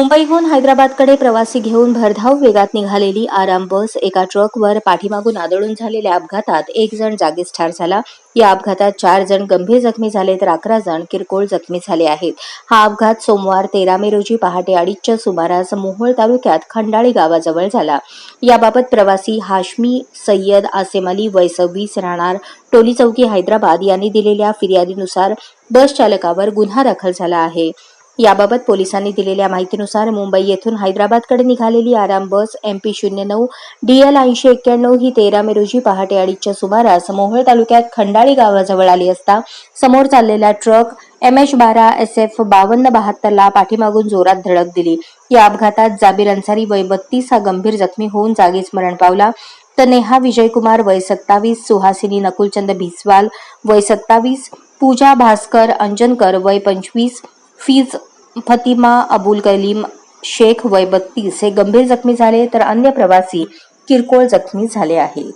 मुंबईहून हैदराबादकडे प्रवासी घेऊन भरधाव वेगात निघालेली आराम बस एका ट्रकवर पाठीमागून आदळून झालेल्या अपघातात एक जण जागीच ठार झाला. या अपघातात चार जण गंभीर जखमी झाले तर अकरा जण किरकोळ जखमी झाले आहेत. हा अपघात सोमवार तेरा मे रोजी पहाटे अडीचच्या सुमारास मोहोळ तालुक्यात खंडाळी गावाजवळ झाला. याबाबत प्रवासी हाशमी सय्यद आसेम अली वय सव्वीस राहणार टोली चौकी हैदराबाद यांनी दिलेल्या फिर्यादीनुसार बस चालकावर गुन्हा दाखल झाला आहे. याबाबत पोलिसांनी दिलेल्या माहितीनुसार मुंबई येथून हैदराबादकडे निघालेली आराम बस एम पी शून्य नऊ डीएल ऐंशी एक्क्याण्णव ही तेरा मे रोजी पहाटे अडीचच्या सुमारास मोहोळ तालुक्यात खंडाळी गावाजवळ आली असता समोर चाललेला ट्रक एम एच बारा एस एफ बावन्न बहात्तरला पाठीमागून जोरात धडक दिली. या अपघातात जाबीर अन्सारी वय बत्तीस हा गंभीर जखमी होऊन जागीच मरण पावला. तर नेहा विजयकुमार वय सत्तावीस सुहासिनी नकुलचंद भिसवाल वय सत्तावीस पूजा भास्कर अंजनकर वय पंचवीस फीज फतिमा अबुल कलीम शेख वय बत्तीस हे गंभीर जखमी झाले तर अन्य प्रवासी किरकोळ जखमी झाले आहेत.